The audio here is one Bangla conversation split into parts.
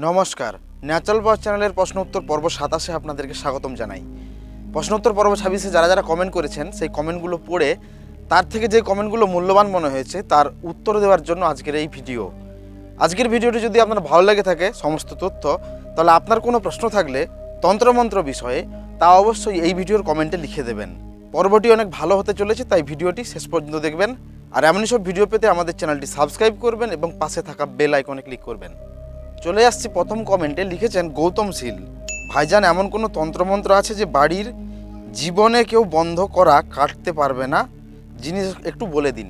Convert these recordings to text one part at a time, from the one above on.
নমস্কার। ন্যাচারাল বস চ্যানেলের প্রশ্ন উত্তর পর্ব সাতাশে আপনাদেরকে স্বাগতম জানাই। প্রশ্ন উত্তর পর্ব ছাব্বিশে যারা যারা কমেন্ট করেছেন, সেই কমেন্টগুলো পড়ে তার থেকে যে কমেন্টগুলো মূল্যবান মনে হয়েছে, তার উত্তর দেওয়ার জন্য আজকের এই ভিডিও আজকের ভিডিওটি যদি আপনার ভালো লেগে থাকে, সমস্ত তথ্য, তাহলে আপনার কোনো প্রশ্ন থাকলে তন্ত্রমন্ত্র বিষয়ে, তা অবশ্যই এই ভিডিওর কমেন্টে লিখে দেবেন। পর্বটি অনেক ভালো হতে চলেছে, তাই ভিডিওটি শেষ পর্যন্ত দেখবেন। আর এমনই সব ভিডিও পেতে আমাদের চ্যানেলটি সাবস্ক্রাইব করবেন এবং পাশে থাকা বেল আইকনে ক্লিক করবেন। চলে আসছি প্রথম কমেন্টে লিখেছেন গৌতম শীল, ভাইজান, এমন কোনো তন্ত্রমন্ত্র আছে যে বাড়ির জীবনে কেউ বন্ধ করা কাটতে পারবে না? জিনিস একটু বলে দিন।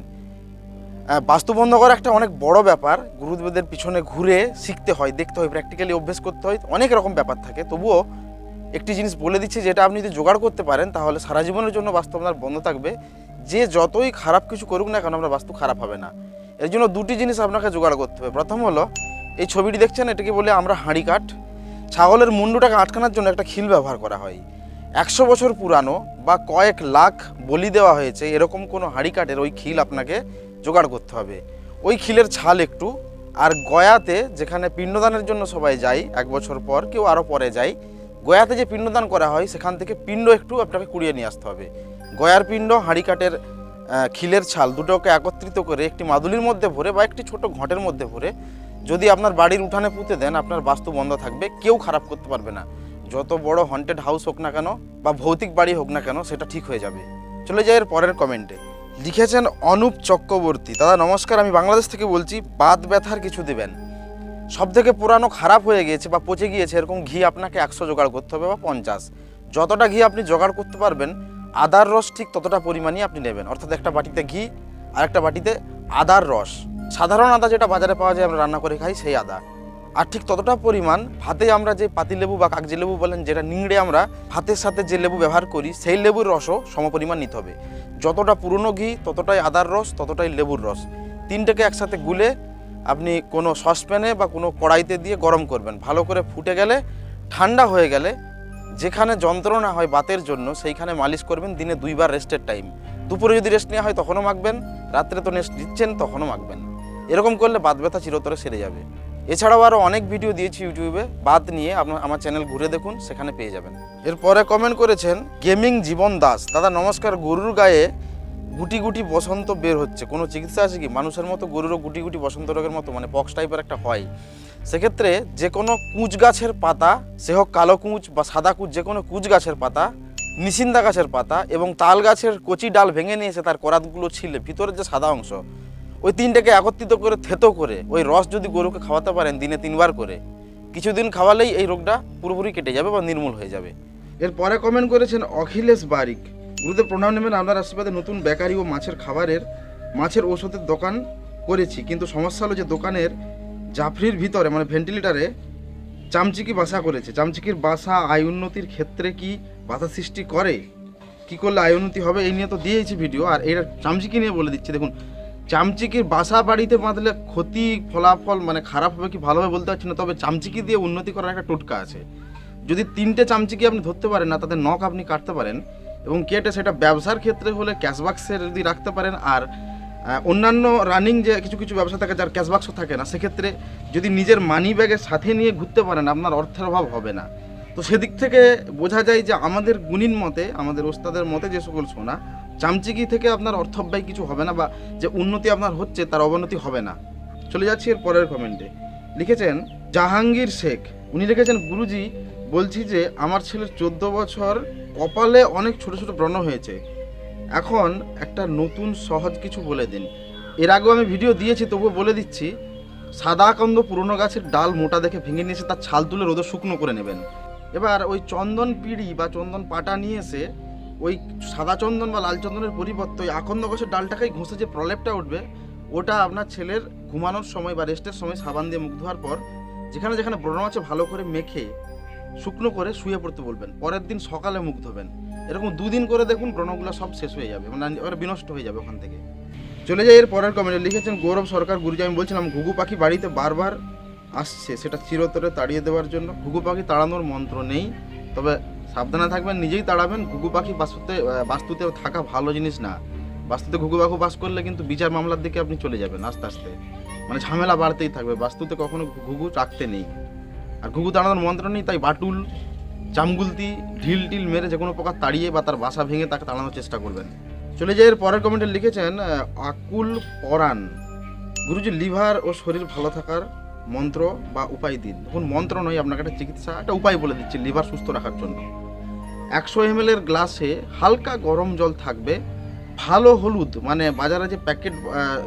বাস্তু বন্ধ করা একটা অনেক বড় ব্যাপার গুরুদেবদের পিছনে ঘুরে শিখতে হয়, দেখতে হয় প্র্যাকটিক্যালি অভ্যেস করতে হয়, অনেক রকম ব্যাপার থাকে। তবুও একটি জিনিস বলে দিচ্ছি, যেটা আপনি যদি জোগাড় করতে পারেন, তাহলে সারা জীবনের জন্য বাস্তু আপনার বন্ধ থাকবে। যে যতই খারাপ কিছু করুক না কেন, আপনার বাস্তু খারাপ হবে না। এর জন্য দুটি জিনিস আপনাকে জোগাড় করতে হবে। প্রথম হলো এই ছবিটি দেখছেন? এটাকে বলে আমরা হাঁড়ি কাঠ। ছাগলের মুন্ডুটাকে আটকানোর জন্য একটা খিল ব্যবহার করা হয়। একশো বছর পুরানো বা কয়েক লাখ বলি দেওয়া হয়েছে, এরকম কোনো হাঁড়ি কাঠের ওই খিল আপনাকে জোগাড় করতে হবে। ওই খিলের ছাল একটু, আর গয়াতে যেখানে পিণ্ডদানের জন্য সবাই যায়, এক বছর পর, কেউ আরও পরে যায়, গয়াতে যে পিণ্ডদান করা হয়, সেখান থেকে পিণ্ড একটু আপনাকে কুড়িয়ে নিয়ে আসতে হবে। গয়ার পিণ্ড, হাঁড়ি কাঠের খিলের ছাল দুটোকে একত্রিত করে একটি মাদুলির মধ্যে ভরে বা একটি ছোট ঘটের মধ্যে ভরে যদি আপনার বাড়ির উঠানে পুঁতে দেন, আপনার বাস্তু বন্ধ থাকবে, কেউ খারাপ করতে পারবে না। যত বড় হন্টেড হাউস হোক না কেন, বা ভৌতিক বাড়ি হোক না কেন, সেটা ঠিক হয়ে যাবে। চলে যাই এর পরের কমেন্টে লিখেছেন অনুপ চক্রবর্তী। দাদা, নমস্কার, আমি বাংলাদেশ থেকে বলছি, বাত ব্যথার কিছু দেবেন। সব থেকে পুরানো খারাপ হয়ে গিয়েছে বা পচে গিয়েছে, এরকম ঘি আপনাকে একশো জোগাড় করতে হবে বা পঞ্চাশ। যতটা ঘি আপনি জোগাড় করতে পারবেন, আদার রস ঠিক ততটা পরিমাণই আপনি নেবেন। অর্থাৎ একটা বাটিতে ঘি আর একটা বাটিতে আদার রস। সাধারণ আদা যেটা বাজারে পাওয়া যায় আমরা রান্না করে খাই, সেই আদা। আর ঠিক ততটা পরিমাণ ভাতে আমরা যে পাতিলেবু বা কাগজি লেবু বলেন, যেটা নিংড়ে আমরা ভাতের সাথে যে লেবু ব্যবহার করি, সেই লেবুর রসও সমপরিমাণ নিতে হবে। যতটা পুরনো ঘি, ততটাই আদার রস, ততটাই লেবুর রস। তিনটেকে একসাথে গুলে আপনি কোনো সসপ্যানে বা কোনো কড়াইতে দিয়ে গরম করবেন। ভালো করে ফুটে গেলে, ঠান্ডা হয়ে গেলে যেখানে যন্ত্রণা হয় বাতের জন্য, সেইখানে মালিশ করবেন, দিনে দুইবার রেস্টের টাইম। দুপুরে যদি রেস্ট নেওয়া হয় তখনও মাখবেন, রাত্রে তো রেস্ট দিচ্ছেন তখনও মাখবেন। এরকম করলে বাত ব্যথা চিরতরে সেরে যাবে। এছাড়াও আরও অনেক ভিডিও দিয়েছি ইউটিউবে, বাদ নিয়ে আপনার আমার চ্যানেল ঘুরে দেখুন, সেখানে পেয়ে যাবেন। এরপরে কমেন্ট করেছেন গেমিং জীবন দাস। দাদা, নমস্কার। গরুর গায়ে গুটি গুটি বসন্ত বের হচ্ছে। কোনো চিকিৎসা আছে কি? মানুষের মতো গরুরও গুটি গুটি বসন্ত রোগের মতো মানে পক্স টাইপের একটা হয়। সেক্ষেত্রে যে কোনো কুচ গাছের পাতা, সে হোক কালো কুচ বা সাদা কুঁচ, যে কোনো কুচ গাছের পাতা, নিশিন্দা গাছের পাতা এবং তাল গাছের কচি ডাল ভেঙে নিয়ে এসে তার করাতগুলো ছিলে। ভিতরের যে সাদা অংশ ওই তিনটাকে একত্রিত করে, থেতো করে, ওই রস যদি গরুকে খাওয়াতে পারেন দিনে তিনবার করে, কিছুদিন খাওয়ালেই এই রোগটা পুরোপুরি কেটে যাবে বা নির্মূল হয়ে যাবে। এরপরে কমেন্ট করেছেন অখিলেশ বারিক। গুরুদেব প্রণাম নেবেন, আপনার আশীর্বাদে নতুন বেকারি ও মাছের খাবারের, মাছের ঔষধের দোকান করেছি। কিন্তু সমস্যা হলো যে দোকানের জাফরির ভিতরে মানে ভেন্টিলেটারে চামচিকি বাসা করেছে। চামচিকির বাসা আয় উন্নতির ক্ষেত্রে কি বাধা সৃষ্টি করে? কি করলে আয় উন্নতি হবে? এই নিয়ে তো দিয়েছি ভিডিও আর এটা চামচিকি নিয়ে বলে দিচ্ছি। দেখুন চামচিকির বাসা বাড়িতে বাঁধলে ক্ষতি, ফলাফল মানে খারাপ হবে কি ভালো হবে বলতে পারছি না, তবে চামচিকি দিয়ে উন্নতি করার একটা টোটকা আছে। যদি তিনটে চামচিকি আপনি ধরতে পারেন না তাদের নখ আপনি কাটতে পারেন এবং কেটে সেটা ব্যবসার ক্ষেত্রে হলে ক্যাশবাক্সে যদি রাখতে পারেন আর অন্যান্য রানিং যে কিছু কিছু ব্যবসা থাকে যার ক্যাশবাক্সও থাকে না, সেক্ষেত্রে যদি নিজের মানি ব্যাগের সাথে নিয়ে ঘুরতে পারেন, আপনার অর্থের অভাব হবে না। তো সেদিক থেকে বোঝা যায় যে আমাদের গুণীন মতে, আমাদের ওস্তাদের মতে যে সকল সোনা চামচিকি থেকে আপনার অর্থব্যয় কিছু হবে না বা যে উন্নতি আপনার হচ্ছে তার অবনতি হবে না। চলে যাচ্ছি এর পরের কমেন্টে লিখেছেন, জাহাঙ্গীর শেখ। উনি লিখেছেন, গুরুজি, বলছি যে আমার ছেলের চোদ্দ বছর কপালে অনেক ছোট ছোট ব্রণ হয়েছে। এখন একটা নতুন সহজ কিছু বলে দিন। এর আগেও আমি ভিডিও দিয়েছি, তবুও বলে দিচ্ছি, সাদা কন্দ পুরনো গাছের ডাল মোটা দেখে ভেঙে নিয়ে এসে তার ছাল তুলে রোদে শুকনো করে নেবেন। এবার ওই চন্দন পিড়ি বা চন্দন পাটা নিয়ে এসে ওই সাদা চন্দন বা লাল চন্দনের পরিবর্তে ওই আকন্দ গাছের ডালটাকেই ঘষে যে প্রলেপটা উঠবে, ওটা আপনার ছেলের ঘুমানোর সময় বা রেস্টের সময় সাবান দিয়ে মুখ ধোয়ার পর যেখানে যেখানে ব্রণ আছে ভালো করে মেখে, শুকনো করে শুয়ে পড়তে বলবেন। পরের দিন সকালে মুখ ধোবেন। এরকম দুদিন করে দেখুন ব্রণগুলো সব শেষ হয়ে যাবে মানে বিনষ্ট হয়ে যাবে ওখান থেকে। চলে যাই এর পরের কমেন্টে লিখেছেন গৌরব সরকার, গুরুজি, আমি বলছিলাম, ঘুঘু পাখি বাড়িতে বারবার আসছে, সেটা চিরতরে তাড়িয়ে দেওয়ার জন্য। ঘুঘু পাখি তাড়ানোর মন্ত্র নেই। তবে সাবধানে থাকবেন, নিজেই তাড়াবেন। ঘুঘু পাখি বাস্তুতে বাস্তুতে থাকা ভালো জিনিস না। বাস্তুতে ঘুঘু পাখি বাস করলে কিন্তু বিচার মামলার দিকে আপনি চলে যাবেন আস্তে আস্তে। মানে ঝামেলা বাড়তেই থাকবে। বাস্তুতে কখনো ঘুঘু রাখতে নেই। আর ঘুঘু তাড়ানোর মন্ত্র নেই, তাই বাটুল চামগুলতি ঢিল টিল মেরে যে কোনো প্রকার তাড়িয়ে বা তার বাসা ভেঙে তাকে তাড়ানোর চেষ্টা করবেন। চলে যাই এর পরের কমেন্টে লিখেছেন আকুল পরাণ। গুরুজি লিভার ও শরীর ভালো থাকার মন্ত্র বা উপায় দিন। দেখুন, মন্ত্র নয়, আপনাকে একটা চিকিৎসা, একটা উপায় বলে দিচ্ছি, লিভার সুস্থ রাখার জন্য। একশো এম এর গ্লাসে হালকা গরম জল থাকবে, ভালো হলুদ মানে বাজারে যে প্যাকেট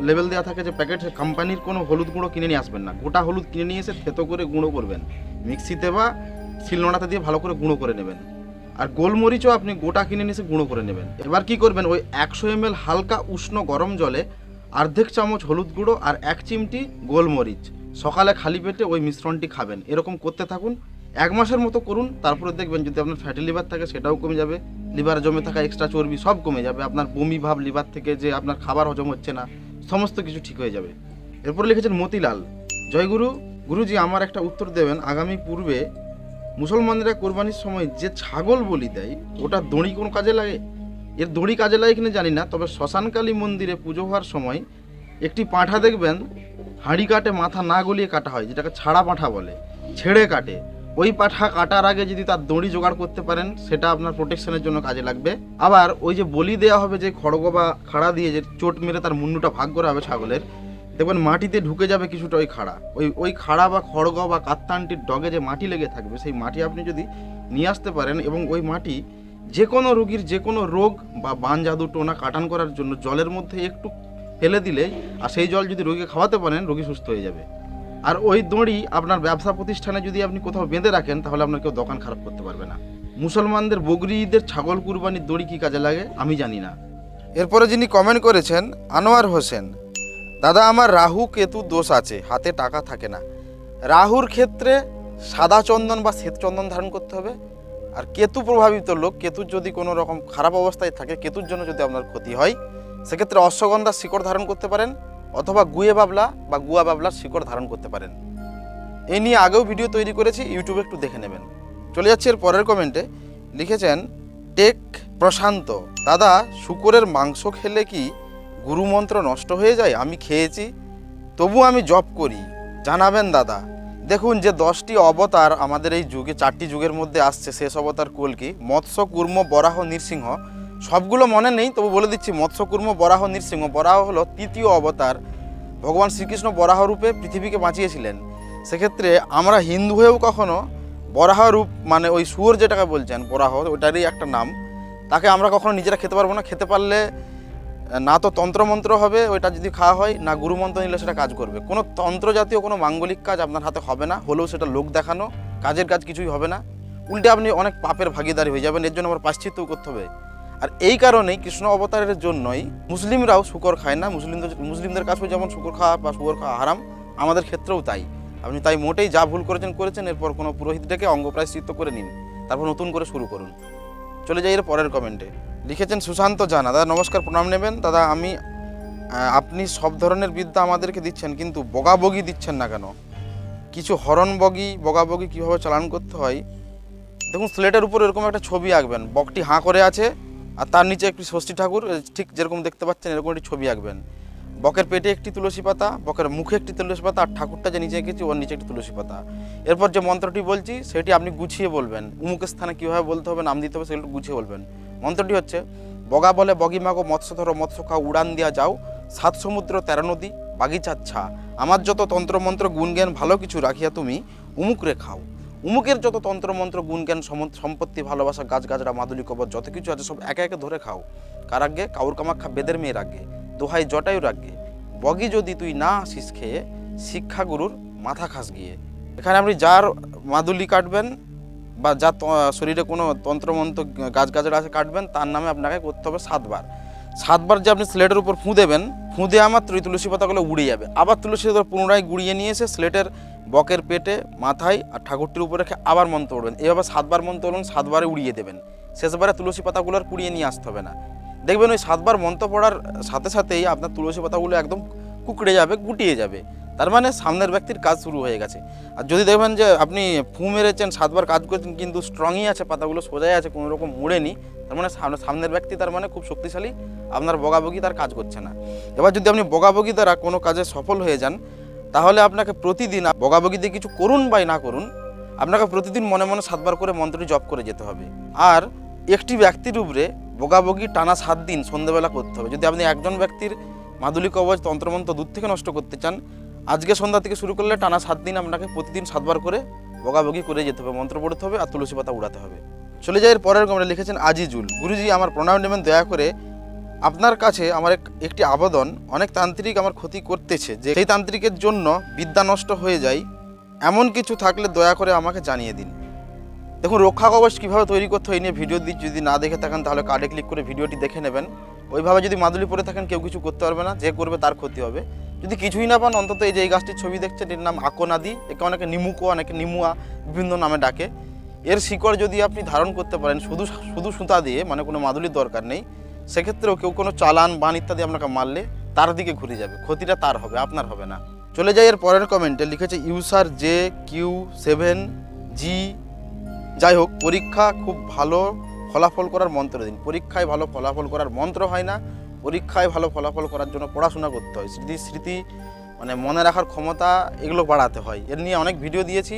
লেভেল দেওয়া থাকে যে প্যাকেট কোম্পানির কোনো হলুদ গুঁড়ো কিনে নিয়ে আসবেন না। গোটা হলুদ কিনে নিয়ে এসে থেতো করে গুঁড়ো করবেন। মিক্সিতে বা শিলনোড়াতে দিয়ে ভালো করে গুঁড়ো করে নেবেন। আর গোলমরিচও আপনি গোটা কিনে নিয়ে এসে গুঁড়ো করে নেবেন। এবার কি করবেন, ওই একশো এম হালকা উষ্ণ গরম জলে অর্ধেক চামচ হলুদ গুঁড়ো আর এক চিমটি গোলমরিচ। সকালে খালি পেটে ওই মিশ্রণটি খাবেন। এরকম করতে থাকুন। এক মাসের মতো করুন, তারপরে দেখবেন যদি আপনার ফ্যাটি লিভার থাকে সেটাও কমে যাবে। লিভারে জমে থাকা এক্সট্রা চর্বি সব কমে যাবে। আপনার বমি ভাব লিভার থেকে যে আপনার খাবার হজম হচ্ছে না, সমস্ত কিছু ঠিক হয়ে যাবে। এরপরে লিখেছেন মতিলাল জয়গুরু গুরুজি আমার একটা উত্তর দেবেন। আগামী পূর্বে মুসলমানরা কোরবানির সময় যে ছাগল বলি দেয়, ওটা দড়ি কোনো কাজে লাগে? এর দড়ি কাজে লাগে কিনা জানি না, তবে শ্মশানকালী মন্দিরে পুজো হওয়ার সময় একটি পাঁঠা দেখবেন, হাঁড়ি কাটে, মাথা না গলিয়ে কাটা হয়, যেটাকে ছাড়া পাঁঠা বলে, ছেড়ে কাটে। ওই পাঠা কাটার আগে যদি তার দড়ি জোগাড় করতে পারেন, সেটা আপনার প্রোটেকশনের জন্য কাজে লাগবে। আবার ওই যে বলি দেওয়া হবে, যে খড়গ বা খাড়া দিয়ে যে চোট মেরে তার মুন্ডুটা ভাগ করা হবে ছাগলের, দেখবেন মাটিতে ঢুকে যাবে কিছুটা ওই খাড়া। ওই ওই খাড়া বা খড়গ বা কাত্তানটির ডগে যে মাটি লেগে থাকবে, সেই মাটি আপনি যদি নিয়ে আসতে পারেন এবং ওই মাটি যে কোনো রোগীর যে কোনো রোগ বা বান, জাদু, টোনা কাটান করার জন্য জলের মধ্যে একটু ফেলে দিলে আর সেই জল যদি রোগীকে খাওয়াতে পারেন রোগী সুস্থ হয়ে যাবে। আর ওই দড়ি আপনার ব্যবসা প্রতিষ্ঠানে যদি আপনি কোথাও বেঁধে রাখেন, তাহলে আপনার কেউ দোকান খারাপ করতে পারবে না। মুসলমানদের বগরি ঈদের ছাগল কুরবানির দড়ি কী কাজে লাগে? আমি জানি না। এরপরে যিনি কমেন্ট করেছেন, আনোয়ার হোসেন, দাদা, আমার রাহু কেতু দোষ আছে, হাতে টাকা থাকে না। রাহুর ক্ষেত্রে সাদা চন্দন বা শ্বেত চন্দন ধারণ করতে হবে। আর কেতু প্রভাবিত লোক, কেতুর যদি কোনো রকম খারাপ অবস্থায় থাকে, কেতুর জন্য যদি আপনার ক্ষতি হয় সেক্ষেত্রে অশ্বগন্ধার শিকড় ধারণ করতে পারেন অথবা গুয়ে বাবলা বা গুয়া বাবলার শিকড় ধারণ করতে পারেন। এই নিয়ে আগেও ভিডিও তৈরি করেছি, ইউটিউবে একটু দেখে নেবেন। চলে যাচ্ছে এর পরের কমেন্টে। লিখেছেন, টেক প্রশান্ত, দাদা, শুকরের মাংস খেলে কি গুরুমন্ত্র নষ্ট হয়ে যায়? আমি খেয়েছি, তবু আমি জব করি। জানাবেন দাদা। দেখুন যে দশটি অবতার আমাদের এই যুগে, চারটি যুগের মধ্যে আসছে। শেষ অবতার কলকি মৎস্য, কুর্ম, বরাহ, নৃসিংহ। সবগুলো মনে নেই, তবু বলে দিচ্ছি মৎস্য কুর্ম বরাহ, নৃসিংহ বরাহ হলো তৃতীয় অবতার। ভগবান শ্রীকৃষ্ণ বরাহ রূপে পৃথিবীকে বাঁচিয়েছিলেন। সেক্ষেত্রে আমরা হিন্দু হয়েও কখনো বরাহ রূপ মানে ওই সুর যেটাকে বলছেন, বরাহ, ওটারই একটা নাম। তাকে আমরা কখনো নিজেরা খেতে পারব না। খেতে পারলে, না তো তন্ত্রমন্ত্র হবে, ওইটা যদি খাওয়া হয়, না গুরুমন্ত্র নিলে সেটা কাজ করবে। কোনো তন্ত্র জাতীয় কোনো মাঙ্গলিক কাজ আপনার হাতে হবে না। হলেও সেটা লোক দেখানো, কাজের কাজ কিছুই হবে না। উল্টে আপনি অনেক পাপের ভাগিদারি হয়ে যাবেন, এর জন্য আমার পাশ্চিত্যও করতে হবে। আর এই কারণেই কৃষ্ণ অবতারের জন্যই মুসলিমরাও শুকর খায় না। মুসলিমদের মুসলিমদের কাছেও যেমন শুকর খাওয়া বা শুকর খাওয়া হারাম, আমাদের ক্ষেত্রেও তাই। আপনি তাই মোটেই যা ভুল করেছেন করেছেন, এরপর কোনো পুরোহিত ডেকে অঙ্গ প্রায়শ্চিত্ত করে নিন। তারপর নতুন করে শুরু করুন। চলে যাই এর পরের কমেন্টে লিখেছেন সুশান্ত জানা, দাদা, নমস্কার, প্রণাম নেবেন। দাদা, আমি আপনি সব ধরনের বিদ্যা আমাদেরকে দিচ্ছেন, কিন্তু বগাবগি দিচ্ছেন না কেন? কিছু হরণ বগি বগাবগি কীভাবে চালান করতে হয়? দেখুন, স্লেটের উপর এরকম একটা ছবি আঁকবেন। বকটি হাঁ করে আছে আর তার নিচে একটি ষষ্ঠী ঠাকুর ঠিক যেরকম দেখতে পাচ্ছেন, এরকম একটি ছবি আঁকবেন। বকের পেটে একটি তুলসী পাতা, বকের মুখে একটি তুলসী পাতা, আর ঠাকুরটা যে নিচে এঁকেছি, ওর নিচে একটি তুলসী পাতা। এরপর যে মন্ত্রটি বলছি, সেটি আপনি গুছিয়ে বলবেন। উমুকের স্থানে কীভাবে বলতে হবে, নাম দিতে হবে, সেগুলো গুছিয়ে বলবেন। মন্ত্রটি হচ্ছে, বগা বলে বগি মাগো মৎস্য ধরো মৎস্য খাও উড়ান দিয়া যাও। সাত সমুদ্র, তেরো নদী, বাগিচাচ্ছা। আমার যত তন্ত্রমন্ত্র, গুণজ্ঞান, ভালো কিছু রাখিয়া তুমি, উমুক রে খাও। উমুকের যত তন্ত্রমন্ত্র, গুণজ্ঞান সম- সম্পত্তি, ভালোবাসা, গাছ, গাছড়া, মাদুলি, কবর, যত কিছু আছে সব একে একে ধরে খাও। কার আগে কাউর কামাক্ষা বেদের মেয়ের আগে দোহাই জটায়ুর আগে বগি যদি তুই না আসিস খেয়ে, শিক্ষাগুরুর মাথা খাস গিয়ে। এখানে আপনি যার মাদুলি কাটবেন বা যা শরীরে কোনো তন্ত্রমন্ত্র, গাছ, গাছড়া আছে কাটবেন, তার নামে আপনাকে করতে হবে সাতবার। সাতবার যে আপনি স্লেটের উপর ফুঁ দেবেন, ফুঁ দেওয়া মাত্র ওই তুলসী পাতাগুলো উড়ে যাবে। আবার তুলসী পাতা পুনরায় গুড়িয়ে নিয়ে এসে স্লেটের বকের পেটে, মাথায় আর ঠাকুরটির উপরে রেখে আবার মন্ত্র পড়বেন। এভাবে সাতবার মন্ত্র পড়বেন সাতবারে উড়িয়ে দেবেন। শেষবারে তুলসী পাতাগুলো আর কুড়িয়ে নিয়ে আসতে হবে না। দেখবেন ওই সাতবার মন্ত্র পড়ার সাথে সাথেই আপনার তুলসী পাতাগুলো একদম কুকড়ে যাবে, গুটিয়ে যাবে। তার মানে সামনের ব্যক্তির কাজ শুরু হয়ে গেছে। আর যদি দেখবেন যে আপনি ফু মেরেছেন, সাতবার কাজ করছেন, কিন্তু স্ট্রংই আছে, পাতাগুলো সোজাই আছে, কোনো রকম মুড়েনি তার মানে সামনে- সামনের ব্যক্তি তার মানে খুব শক্তিশালী, আপনার বগাবগি তার কাজ করছে না। এবার যদি আপনি বগাবগি দ্বারা কোনো কাজে সফল হয়ে যান তাহলে আপনাকে প্রতিদিন বগাবগি দিয়ে কিছু করুন বাই না করুন, আপনাকে প্রতিদিন মনে মনে সাতবার করে মন্ত্রটি জপ করে যেতে হবে। আর একটি ব্যক্তির উপরে বগাবগি টানা সাত দিন সন্ধ্যেবেলা করতে হবে। যদি আপনি একজন ব্যক্তির মাদুলি কবচ তন্ত্রমন্ত্র দূর থেকে নষ্ট করতে চান, আজকে সন্ধ্যা থেকে শুরু করলে টানা সাত দিন আপনাকে প্রতিদিন সাতবার করে বগাবগি করে যেতে হবে, মন্ত্র পড়তে হবে আর তুলসী পাতা উড়াতে হবে। চলে যায় এর পরের কমেন্টে লিখেছেন আজিজুল। গুরুজি আমার প্রণাম নেবেন, দয়া করে আপনার কাছে আমার এক- একটি আবেদন, অনেক তান্ত্রিক আমার ক্ষতি করতেছে যে সেই তান্ত্রিকের জন্য বিদ্যা নষ্ট হয়ে যায়, এমন কিছু থাকলে দয়া করে আমাকে জানিয়ে দিন। দেখুন, রক্ষা কবচ কীভাবে তৈরি করতে হয় নিয়ে ভিডিও যদি না দেখে থাকেন, তাহলে কার্ডে ক্লিক করে ভিডিওটি দেখে নেবেন। ওইভাবে যদি মাদুলি পরে থাকেন, কেউ কিছু করতে পারবে না, যে করবে তার ক্ষতি হবে। যদি কিছুই না পান, অন্তত এই যে এই গাছটির ছবি দেখছেন, এর নাম আকোনাদি, একে অনেকে নিমুকো অনেকে নিমুয়া, বিভিন্ন নামে ডাকে। এর শিকড় যদি আপনি ধারণ করতে পারেন, শুধু শুধু সুতা দিয়ে মানে কোনো মাদুলির দরকার নেই সেক্ষেত্রেও কেউ কোনো চালান বান ইত্যাদি আপনাকে মারলে তার দিকে ঘুরে যাবে, ক্ষতিটা তার হবে, আপনার হবে না। চলে যাই এর পরের কমেন্টে লিখেছে user J Q seven G যাই হোক, পরীক্ষা খুব ভালো ফলাফল করার মন্ত্র দিন। পরীক্ষায় ভালো ফলাফল করার মন্ত্র হয় না, পরীক্ষায় ভালো ফলাফল করার জন্য পড়াশোনা করতে হয়। স্মৃতি স্মৃতি মানে মনে রাখার ক্ষমতা এগুলো বাড়াতে হয়। এর নিয়ে অনেক ভিডিও দিয়েছি,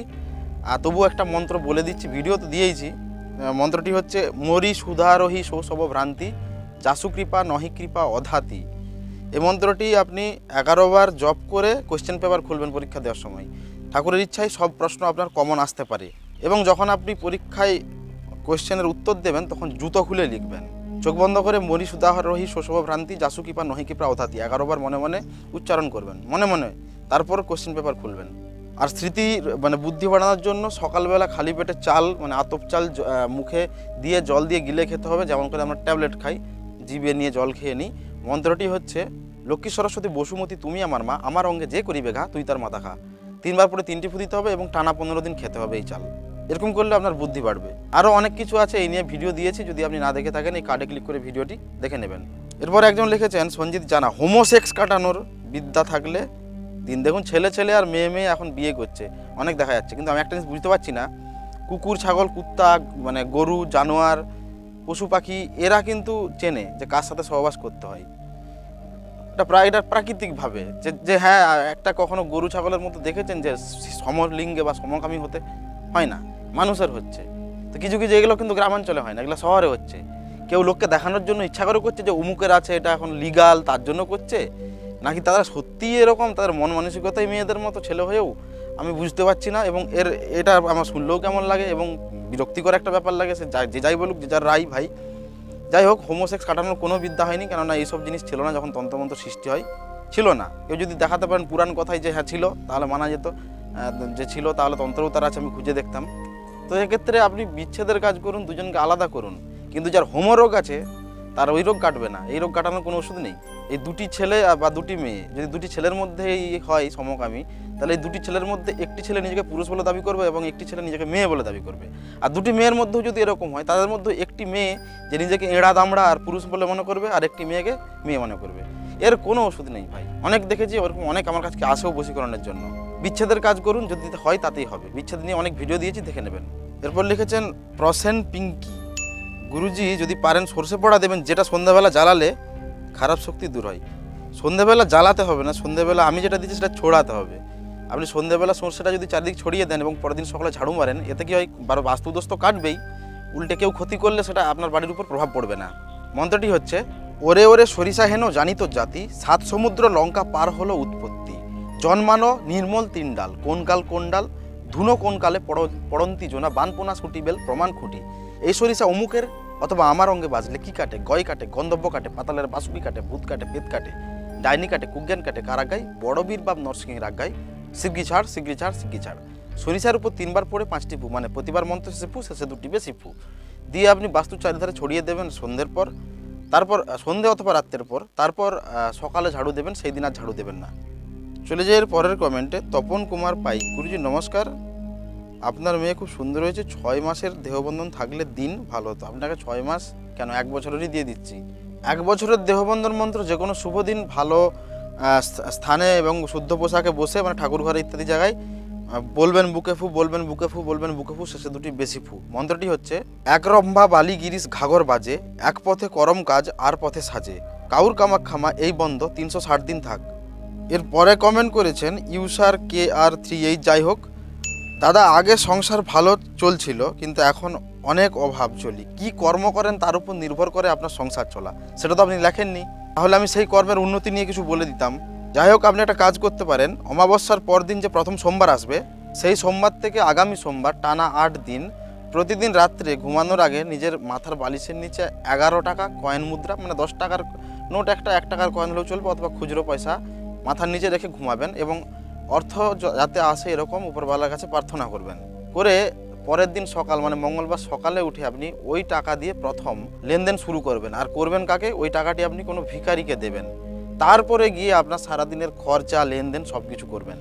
আর তবুও একটা মন্ত্র বলে দিচ্ছি ভিডিও তো দিয়েইছি। মন্ত্রটি হচ্ছে, মরি সুধারোহী সৌসব ভ্রান্তি জাসু কৃপা, নহি কৃপা, অধাতি। এই মন্ত্রটি আপনি এগারো বার জপ করে কোশ্চেন পেপার খুলবেন পরীক্ষা দেওয়ার সময়। ঠাকুরের ইচ্ছায় সব প্রশ্ন আপনার কমন আসতে পারে। এবং যখন আপনি পরীক্ষায় কোশ্চেনের উত্তর দেবেন, তখন জুতো খুলে লিখবেন। চোখ বন্ধ করে মরি সুদাহরোহী শোষভ ভ্রান্তি জাসু কৃপা, নহি কৃপা, অধাতি। এগারো বার মনে মনে উচ্চারণ করবেন। মনে মনে তারপর কোশ্চেন পেপার খুলবেন। আর স্মৃতি মানে বুদ্ধি বাড়ানোর জন্য সকালবেলা খালি পেটে চাল মানে আতপ চাল মুখে দিয়ে জল দিয়ে গিলে খেতে হবে। যেমন করে আমরা ট্যাবলেট খাই জিভে নিয়ে জল খেয়ে নিই। মন্ত্রটি হচ্ছে, লক্ষ্মী সরস্বতী বসুমতী তুমি আমার মা, আমার অঙ্গে যে করিবে ঘা, তুই তার মাথা খা। তিনবার পরে তিনটি ফু দিতে হবে এবং টানা পনেরো দিন খেতে হবে এই চাল। এরকম করলে আপনার বুদ্ধি বাড়বে। আরও অনেক কিছু আছে, এই নিয়ে ভিডিও দিয়েছি, যদি আপনি না দেখে থাকেন, এই কার্ডে ক্লিক করে ভিডিওটি দেখে নেবেন। এরপর একজন লিখেছেন, সঞ্জিত জানা হোমোসেক্স কাটানোর বিদ্যা থাকলে, দিন দেখুন ছেলে ছেলে আর মেয়ে মেয়ে এখন বিয়ে করছে। অনেক দেখা যাচ্ছে, কিন্তু আমি একটা জিনিস বুঝতে পারছি না। কুকুর, ছাগল, কুত্তা মানে গরু, জানোয়ার পশু পাখি এরা কিন্তু চেনে যে কার সাথে সহবাস করতে হয়। এটা প্রায় এটা প্রাকৃতিকভাবে যে যে হ্যাঁ একটা কখনো গরু, ছাগলের মতো দেখেছেন যে সমলিঙ্গে বা সমকামী হতে হয় না, মানুষের হচ্ছে। তো কিছু কিছু এগুলো কিন্তু গ্রামাঞ্চলে হয় না, এগুলো শহরে হচ্ছে। কেউ লোককে দেখানোর জন্য ইচ্ছা করে করছে যে উমুকের আছে, এটা এখন লিগাল তার জন্য করছে। নাকি তারা সত্যিই এরকম, তাদের মন মানসিকতাই মেয়েদের মতো ছেলে হয়েও, আমি বুঝতে পারছি না এবং এর, এটা আমার শুনলেও কেমন লাগে এবং বিরক্তিকর একটা ব্যাপার লাগে, সে যে যাই বলুক, যে যার রাই ভাই। যাই হোক হোমোসেক্স কাটানোর কোনো বিদ্যা হয়নি, কেননা এইসব জিনিস ছিল না যখন তন্ত্রমন্ত্র সৃষ্টি হয়। ছিল না। কেউ যদি দেখাতে পারেন পুরাণ কথায় যে হ্যাঁ ছিল, তাহলে মানা যেত। যে ছিল, তাহলে তন্ত্রও তার আছে, আমি খুঁজে দেখতাম। তো এক্ষেত্রে আপনি বিচ্ছেদের কাজ করুন, দুজনকে আলাদা করুন। কিন্তু যার হোমরোগ আছে, তার ওই রোগ কাটবে না। এই রোগ কাটানোর কোনো ওষুধ নেই। এই দুটি ছেলে বা দুটি মেয়ে যদি দুটি ছেলের মধ্যেই হয় সমকামী, তাহলে এই দুটি ছেলের মধ্যে একটি ছেলে নিজেকে পুরুষ বলে দাবি করবে এবং একটি ছেলে নিজেকে মেয়ে বলে দাবি করবে। আর দুটি মেয়ের মধ্যেও যদি এরকম হয়, তাদের মধ্যে একটি মেয়ে যে নিজেকে এড়া দামড়া আর পুরুষ বলে মনে করবে, আর একটি মেয়েকে মেয়ে মনে করবে। এর কোনো ওষুধ নেই ভাই। অনেক দেখেছি, ওরকম অনেক আমার কাছে আসেও বশীকরণের জন্য। বিচ্ছেদের কাজ করুন, যদি হয় তাতেই হবে। বিচ্ছেদ নিয়ে অনেক ভিডিও দিয়েছি, দেখে নেবেন। এরপর লিখেছেন, প্রসেন পিঙ্কি। গুরুজি যদি পারেন সর্ষে পড়া দেবেন, যেটা সন্ধ্যাবেলা জ্বালালে খারাপ শক্তি দূর হয়। সন্ধ্যাবেলা জ্বালাতে হবে না সন্ধ্যাবেলা আমি যেটা দিচ্ছি সেটা ছড়াতে হবে। আপনি সন্ধ্যাবেলা সর্ষেটা যদি চারদিক ছড়িয়ে দেন এবং পরের দিন সকালে ঝাড়ু মারেন, এতে কি হয় বাস্তুদোষ তো কাটবেই। উল্টে কেউ ক্ষতি করলে সেটা আপনার বাড়ির উপর প্রভাব পড়বে না। মন্ত্রটি হচ্ছে, ওরে ওরে সরিষা হেন জানিত জাতি, সাত সমুদ্র লঙ্কা পার হলো উৎপত্তি। জন্মানো নির্মল তিন ডাল, কোন কাল কোন ডাল, ধুনো কোন কালে পড়ন্তি জোনা, বানপোনা ছুটি বেল, প্রমাণ খুঁটি। এই সরিষা অমুকের অথবা আমার অঙ্গে বাজলে কি কাটে? গয় কাটে, গন্ধব্য কাটে, পাতালের বাসুকি কাটে, ভূত কাটে পেট কাটে, ডাইনি কাটে, কুজ্ঞান কাটে কারাগাই বড় বীর বাপ নরসিংহ রাগাই সিগি ছাড় সিগি ছাড় সিগি ছাড়। সরিষার উপর তিনবার পরে পাঁচটি ফু মানে প্রতিবার মন্ত্র শেষে ফু শেষে দুটি বেশি ফু দিয়ে আপনি বাস্তু চারিধারে ছড়িয়ে দেবেন সন্ধ্যের পর, তারপর সন্ধে অথবা রাত্রের পর, তারপর সকালে ঝাড়ু দেবেন, সেই দিন আর ঝাড়ু দেবেন না। চলে যাই এর পরের কমেন্টে তপন কুমার পাই গুরুজি নমস্কার। আপনার মেয়ে খুব সুন্দর হয়েছে, ছয় মাসের দেহবন্ধন থাকলে দিন ভালো হতো। আপনাকে ছয় মাস কেন? এক বছরেরই দিয়ে দিচ্ছি। এক বছরের দেহবন্ধন মন্ত্র যে কোনো শুভ দিন ভালো স্থানে এবং শুদ্ধ পোশাকে বসে মানে ঠাকুর ঘরে ইত্যাদি জায়গায় বলবেন বুকে ফু, বলবেন বুকে ফু, বলবেন বুকে ফু, শেষে দুটি বেশি ফু। মন্ত্রটি হচ্ছে, এক রম্ভা বালি গিরিশ ঘাগর বাজে, এক পথে করম কাজ, আর পথে সাজে। কাউর কামাক খামা এই বন্ধ, তিনশো ষাট দিন থাক। এর পরে কমেন্ট করেছেন, user K R three eight যাই হোক দাদা, আগে সংসার ভালো চলছিল, কিন্তু এখন অনেক অভাব চলি। কি কর্ম করেন তার উপর নির্ভর করে আপনার সংসার চলা। সেটা তো আপনি লেখেননি। তাহলে আমি সেই কর্মের উন্নতি নিয়ে কিছু বলে দিতাম। যাই হোক, আপনি একটা কাজ করতে পারেন। অমাবস্যার পর দিন যে প্রথম সোমবার আসবে, সেই সোমবার থেকে আগামী সোমবার টানা আট দিন প্রতিদিন রাত্রে ঘুমানোর আগে নিজের মাথার বালিশের নিচে এগারো টাকা কয়েন মুদ্রা মানে দশ টাকার নোট একটা, এক টাকার কয়েন হলেও চলবে, অথবা খুচরো পয়সা মাথার নিচে রেখে ঘুমাবেন এবং অর্থ যাতে আসে এরকম উপরওয়ালার কাছে প্রার্থনা করবেন। করে পরের দিন সকাল মানে মঙ্গলবার সকালে উঠে আপনি ওই টাকা দিয়ে প্রথম লেনদেন শুরু করবেন। আর করবেন কাকে? ওই টাকাটি আপনি কোনো ভিখারিকে দেবেন। তারপরে গিয়ে আপনার সারাদিনের খরচা, লেনদেন সব কিছু করবেন।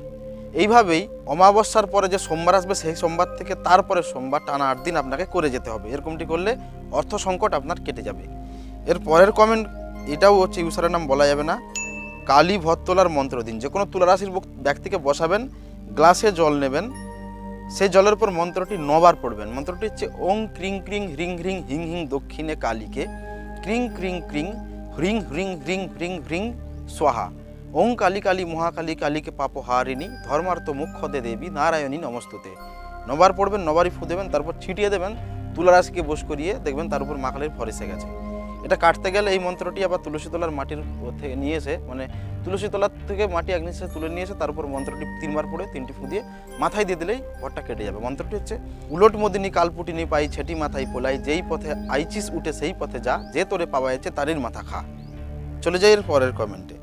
এইভাবেই অমাবস্যার পরে যে সোমবার আসবে, সেই সোমবার থেকে তারপরে সোমবার টানা আট দিন আপনাকে করে যেতে হবে। এরকমটি করলে অর্থ সংকট আপনার কেটে যাবে। এর পরের কমেন্ট এটাও হচ্ছে ইউসারের নাম বলা যাবে না। কালী ভর তোলার মন্ত্র দিন। যে কোনো তুলারাশির ব্যক্তিকে বসাবেন, গ্লাসে জল নেবেন সেই জলের উপর মন্ত্রটি নবার পড়বেন। মন্ত্রটি হচ্ছে ওং ক্রিং ক্রিং হ্রিং হ্রিং হিং হিং দক্ষিণে কালীকে। ক্রিং ক্রিং ক্রিং হ্রিং হ্রিং হ্রিং হ্রিং হ্রিং সোহা ওং কালী কালী মহাকালী কালীকে পাপ হারিণী ধর্মার্থ মুখ্য দে দেবী, নারায়ণী নমস্তুতে। নবার পড়বেন, নবারই ফু দেবেন, তারপর ছিটিয়ে দেবেন, তুলারাশিকে বস করিয়ে দেখবেন তার উপর ফল এসে গেছে। এটা কাটতে গেলে এই মন্ত্রটি আবার তুলসী তলার মাটির থেকে নিয়ে এসে মানে তুলসী তলার থেকে মাটি নিচে তুলে নিয়ে এসে তার উপর মন্ত্রটি তিনবার পড়ে তিনটি ফু দিয়ে মাথায় দিয়ে দিলেই ঘরটা কেটে যাবে। মন্ত্রটি হচ্ছে, উলট মদিনী কালপুটিনি পাই ছেটি মাথায় পোলাই, যেই পথে আইচিস উঠে সেই পথে যা, যে তোরে পাওয়া যাচ্ছে তারির মাথা খা। চলে যাই এর পরের কমেন্টে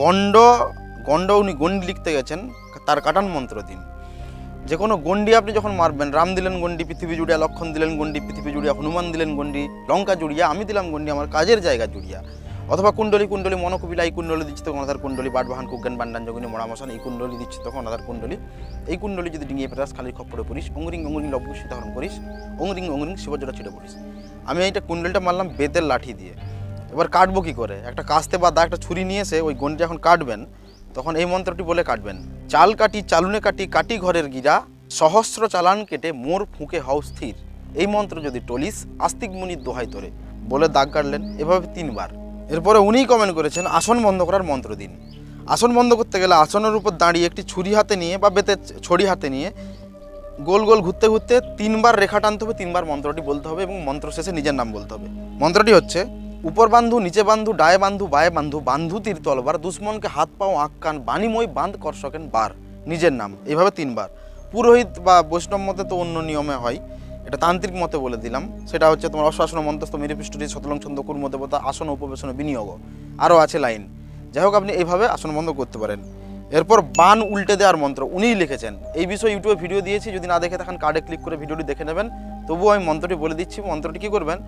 গণ্ড গণ্ড উনি গন্ডি লিখতে গেছেন, তার কাটান মন্ত্র দিন যে কোনো গন্ডি আপনি যখন মারবেন, রাম দিলেন গন্ডি পৃথিবী জুড়িয়া, লক্ষণ দিলেন গন্ডি পৃথিবী জুড়িয়া, হনুমান দিলেন গন্ডি লঙ্কা জুড়িয়া, আমি দিলাম গন্ডি আমার কাজের জায়গা জুড়িয়া। অথবা কুণ্ডলী কুণ্ডলী মনকবিলা এই কুণ্ডলী দিচ্ছে তখন আধার কুণ্ডলী, বাটবাহান, কুজ্ঞান, বান্ডান যোগিনী মরামশান এই কুণ্ডলী দিচ্ছে তখন আধার কুণ্ডলী। এই কুণ্ডলী যদি ডিঙিয়ে পেরাস খালি খপ্পরে পড়িস অঙ্গুরিং অঙ্গুরিং লব্বু সীতাহরণ করিস অঙ্গুরিং অঙ্গুরিং শিবজোড়া ছিটে পড়িস। আমি এইটা কুণ্ডলটা মারলাম বেতের লাঠি দিয়ে। এবার কাটবো কী করে? একটা কাস্তে বা দা একটা ছুরি নিয়ে এসে ওই গন্ডি যখন কাটবেন তখন এই মন্ত্রটি বলে কাটবেন। চাল কাটি, চালুনে কাটি কাটি ঘরের গিরা, সহস্র চালান কেটে মোর ফুঁকে হাও স্থির। এই মন্ত্র যদি টলিস, আস্তিক মুনির দোহাই তোরে বলে দাগ কাটলেন এভাবে তিনবার। এরপরে উনিই কমেন্ট করেছেন, আসন বন্ধ করার মন্ত্র দিন। আসন বন্ধ করতে গেলে আসনের উপর দাঁড়িয়ে একটি ছুরি হাতে নিয়ে বা বেতের ছড়ি হাতে নিয়ে গোল গোল ঘুরতে ঘুরতে তিনবার রেখা টানতে হবে, তিনবার মন্ত্রটি বলতে হবে এবং মন্ত্র শেষে নিজের নাম বলতে হবে। মন্ত্রটি হচ্ছে উপর বান্ধু, নিচে বান্ধু, ডায়ে বান্ধু, বায়ে বান্ধু বান্ধু তীর তলবার, দুশ্মনকে হাত পাও কান বাণীময় বাঁধ করসকেন বার, নিজের নাম এইভাবে তিনবার। পুরোহিত বা বৈষ্ণব মতে তো অন্য নিয়মে হয়, এটা তান্ত্রিক মতে বলে দিলাম, সেটা হচ্ছে তোমার অশ্বাসন মন্তস্থ মেরিপৃষ্ঠটি, শতলং ছন্দ কুর্ম দেবতা আসন, উপবেশন, বিনিয়োগ আরও আছে লাইন। যাই হোক, আপনি এইভাবে আসন বন্ধ করতে পারেন। এরপর বান উল্টে দেওয়ার মন্ত্র, উনিই লিখেছেন। এই বিষয়ে ইউটিউবে ভিডিও দিয়েছি, যদি না দেখে থাকেন কার্ডে ক্লিক করে ভিডিওটি দেখে নেবেন। তবুও আমি মন্ত্রটি বলে দিচ্ছি, মন্ত্রটি কী করবেন?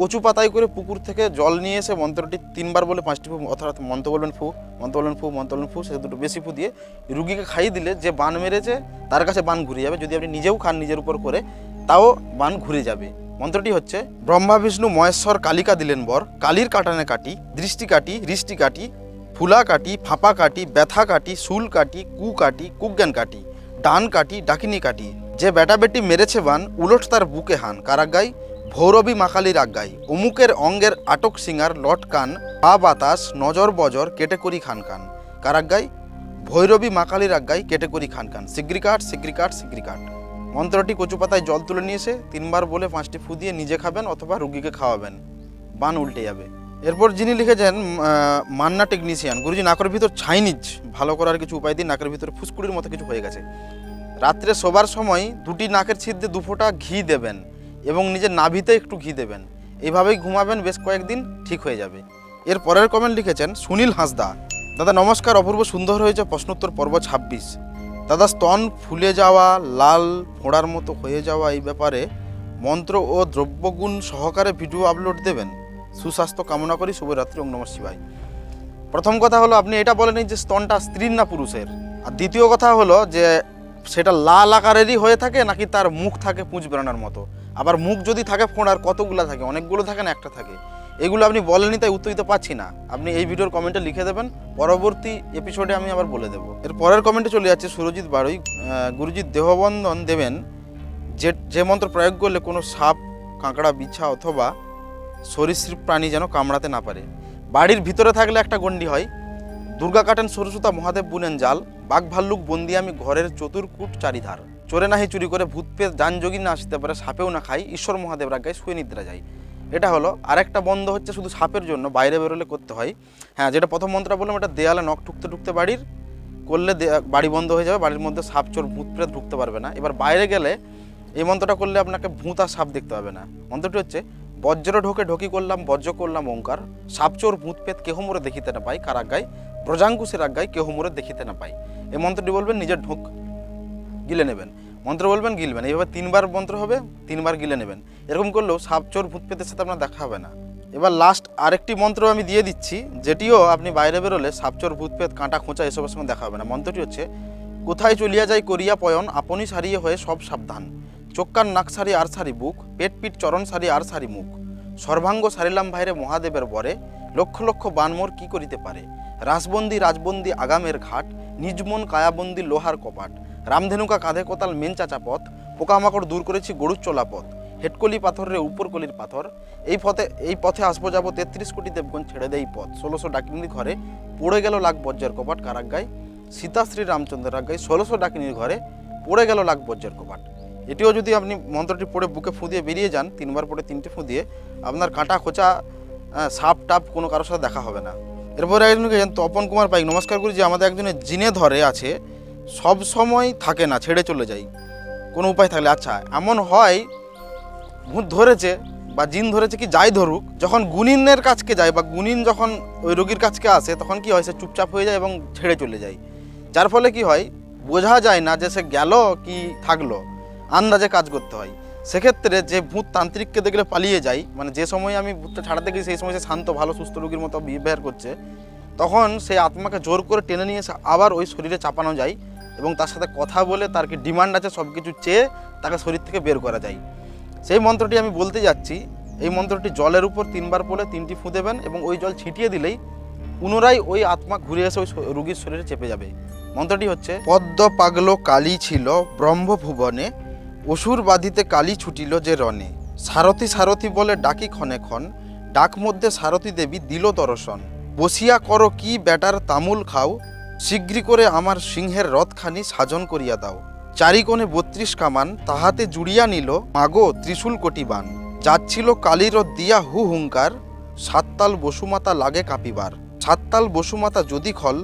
কচু পাতায় করে পুকুর থেকে জল নিয়ে এসে মন্ত্রটি তিনবার বলে পাঁচটি ফু অর্থাৎ মন্ত্র বলবেন ফু, মন্ত্র বলবেন ফু, মন্ত্র বলবেন ফু সে দুটো বেশি ফু দিয়ে রুগীকে খাইয়ে দিলে যে বান মেরেছে, তার কাছে বান ঘুরে যাবে। যদি আপনি নিজেও খান নিজের উপর করে, তাও বান ঘুরে যাবে। মন্ত্রটি হচ্ছে, ব্রহ্মা, বিষ্ণু, মহেশ্বর, কালিকা দিলেন বর, কালির কাটানে কাটি, দৃষ্টি কাটি, হৃষ্টি কাটি, ফুলা কাটি, ফাঁপা কাটি, ব্যথা কাটি শুল কাটি, কু কাটি, কুজ্ঞান কাটি, ডান কাটি, ডাকিনি কাটি। যে বেটা বেটি মেরেছে বান, উলট তার বুকে হান। কারাগাই ভৌরবী মাকালির আজ্ঞাই অমুকের অঙ্গের আটক সিঙ্গার লট কান, পা বাতাস, নজর বজর কেটে করি খান কান। কারাজ্ঞাই ভৈরবী মাকালির আজ্ঞাই কেটে করি খান কান। সিগ্রি কাঠ সিগ্রি কাঠ সিগ্রি কাঠ মন্ত্রটি কচু পাতায় জল তুলে নিয়ে এসে তিনবার বলে পাঁচটি ফু দিয়ে নিজে খাবেন অথবা রুগীকে খাওয়াবেন। বান উল্টে যাবে। এরপর যিনি লিখেছেন মান্না টেকনিশিয়ান, গুরুজি নাকের ভিতর ছাইনিজ, ভালো করার কিছু উপায় দিয়ে নাকের ভিতরে ফুসকুড়ির মতো কিছু হয়ে গেছে। রাত্রে শোবার সময় দুটি নাকের ছিদ্রে দু ফোঁটা ঘি দেবেন। এবং নিজের নাভিতে একটু ঘি দেবেন। এইভাবেই ঘুমাবেন বেশ কয়েকদিন, ঠিক হয়ে যাবে। এর পরের কমেন্ট লিখেছেন সুনীল হাঁসদা, দাদা, নমস্কার, অপূর্ব সুন্দর হয়েছে প্রশ্নোত্তর পর্ব ছাব্বিশ। দাদা, স্তন ফুলে যাওয়া, লাল ফোঁড়ার মতো হয়ে যাওয়া এই ব্যাপারে মন্ত্র ও দ্রব্যগুণ সহকারে ভিডিও আপলোড দেবেন? সুস্বাস্থ্য কামনা করি, শুভরাত্রি ওম নমঃ প্রথম কথা হলো, আপনি এটা বলেন যে স্তনটা স্ত্রীর না পুরুষের? আর দ্বিতীয় কথা হলো যে সেটা লাল আকারেরই হয়ে থাকে নাকি তার মুখ থাকে পুঁজ বেরোনোর মতো? আবার মুখ যদি থাকে ফোঁড়ার কতগুলো থাকে? অনেকগুলো থাকে না, একটা থাকে। এগুলো আপনি বলেননি, তাই উত্তর দিতে পারছি না। আপনি এই ভিডিওর কমেন্টে লিখে দেবেন। পরবর্তী এপিসোডে আমি আবার বলে দেবো। এর পরের কমেন্টে চলে যাচ্ছে সুরজিৎ বাড়ই গুরুজিৎ দেহবন্ধন দেবেন। যে যে মন্ত্র প্রয়োগ করলে কোনো সাপ, কাঁকড়া, বিছা অথবা সরীসৃপ প্রাণী যেন কামড়াতে না পারে। বাড়ির ভিতরে থাকলে একটা গণ্ডি হয়। দুর্গা কাটেন সরস্বতা মহাদেব বুনেন জাল। বাঘ ভাল্লুক বন্দি আমি ঘরের চতুর্কুট চারিধার। চোরে নাহি চুরি করে ভূত পেয়ে যান যোগী না আসতে পারে, সাপেও না খাই, ঈশ্বর মহাদেব রাজ্ঞায় শুয়ে নিদ্রা যায়। এটা হলো, আরেকটা বন্ধ হচ্ছে শুধু সাপের জন্য, বাইরে বেরোলে করতে হয়। হ্যাঁ যেটা প্রথম মন্ত্রটা বললাম, এটা দেয়ালে নখ ঠুকতে ঠুকতে বাড়ির, করলে বাড়ি বন্ধ হয়ে যাবে, বাড়ির মধ্যে সাপ, চোর, ভূত প্রেত ঢুকতে পারবে না। এবার বাইরে গেলে এই মন্ত্রটা করলে আপনাকে ভূত আর সাপ দেখতে পাবে না। মন্ত্রটি হচ্ছে, বজ্র ঢোকে ঢোকি করলাম, বজ্র করলাম ওঙ্কার। সাপ, চোর, ভূত পেত কেহ মোরে দেখিতে না পাই কার আজ্ঞায়? প্রজাঙ্কুশের আজ্ঞায় কেহ মোরে দেখিতে না পাই এই মন্ত্রটি বলবেন, নিজের ঢোক গিলে নেবেন। মন্ত্র বলবেন, গিলবেন। এইভাবে তিনবার মন্ত্র হবে, তিনবার গিলে নেবেন। এরকম করলেও সাপ, চোর, ভূত পেতের সাথে আপনার দেখা হবে না। এবার লাস্ট আরেকটি মন্ত্র আমি দিয়ে দিচ্ছি, যেটিও আপনি বাইরে বেরোলে সাপচোর ভূতপেত কাঁটা, খোঁচা এসবের সঙ্গে দেখা হবে না। মন্ত্রটি হচ্ছে, কোথায় চলিয়া যায় করিয়া পয়ন, আপনি সারিয়ে হয়ে সব সাবধান। চোক্কার নাক সারি আর সারি বুক, পেট পিট চরণ সারি আর সারি মুখ। সর্বাঙ্গ সারিলাম ভাইরে মহাদেবের বরে, লক্ষ লক্ষ বানমোর কি করিতে পারে? রাসবন্দি, রাজবন্দি, আগামের ঘাট নিজমন কায়াবন্দি, লোহার কপাট। রামধেনুকা কাঁধে কোতাল মেন চাচা পথ, পোকামাকড় দূর করেছি গরুর চলা পথ, হেটকলি পাথর রে উপরকলির পাথর। এই পথে এই পথে আসব যাব তেত্রিশ কোটি দেবগণ ছেড়ে দেয় পথ। ষোলোশো ডাকিনীর ঘরে পড়ে গেল লাখ বজ্রের কপাট কারাজ্ঞায়। সীতাশ্রী রামচন্দ্রের আজ্ঞায় ষোলোশো ডাকিনীর ঘরে পড়ে গেল লাখ বজ্রের কপাট। এটিও যদি আপনি মন্ত্রটি পড়ে বুকে ফু দিয়ে বেরিয়ে যান, তিনবার পড়ে তিনটে ফু দিয়ে আপনার কাঁটা, খোঁচা সাপ টাপ কোনো কারোর সাথে দেখা হবে না। এরপরে একজনকে তপন কুমার পাইক নমস্কার করি যে আমাদের একজনের জিনে ধরে আছে। সব সময় থাকে না, ছেড়ে চলে যায় কোনো উপায় থাকলে আচ্ছা এমন হয়, ভূত ধরেছে বা জিন ধরেছে কি যাই ধরুক, যখন গুনিনের কাছকে যায় বা গুনিন যখন ওই রোগীর কাছকে আসে, তখন কি হয়, সে চুপচাপ হয়ে যায় এবং ছেড়ে চলে যায়। যার ফলে কি হয়, বোঝা যায় না যে সে গেল কি থাকল, আন্দাজে কাজ করতে হয়। সেক্ষেত্রে যে ভূত তান্ত্রিককে দেখলে পালিয়ে যায় মানে যে সময় আমি ভূতটা ছাড়াতে গেছি, সেই সময় সে শান্ত, ভালো, সুস্থ রোগীর মতো বিহেভিয়ার করছে, তখন সেই আত্মাকে জোর করে টেনে নিয়ে আবার ওই শরীরে চাপানো যায়। এবং তার সাথে কথা বলে তার কি ডিমান্ড আছে সব কিছু চেয়ে তাকে শরীর থেকে বের করা যায়। সেই মন্ত্রটি আমি বলতে যাচ্ছি, এই মন্ত্রটি জলের উপর তিনবার পড়ে তিনটি ফুঁ দেবেন এবং ওই জল ছিটিয়ে দিলেই পুনরায় ওই আত্মা ঘুরে এসে ওই রুগীর শরীরে চেপে যাবে। মন্ত্রটি হচ্ছে, পদ্ম পাগলো কালী ছিল ব্রহ্মভুবনে, অসুর বাঁধিতে কালী ছুটিল যে রণে। সারথি সারথি বলে ডাকি ক্ষণে ক্ষণ, ডাক মধ্যে সারথি দেবী দিল দর্শন। বসিয়া করো কি বেটার তামুল খাও শীঘ্রই করে আমার সিংহের রথখানি সাজন করিয়া দাও। চারিকোণে বত্রিশ কামান, তাহাতে জুড়িয়া নিল মাগো ত্রিশূল কোটি বান। যাচ্ছিল কালীর দিয়া হু হুঙ্কার, সাততাল বসুমাতা লাগে কাঁপিবার। সাততাল বসুমাতা যদি খল,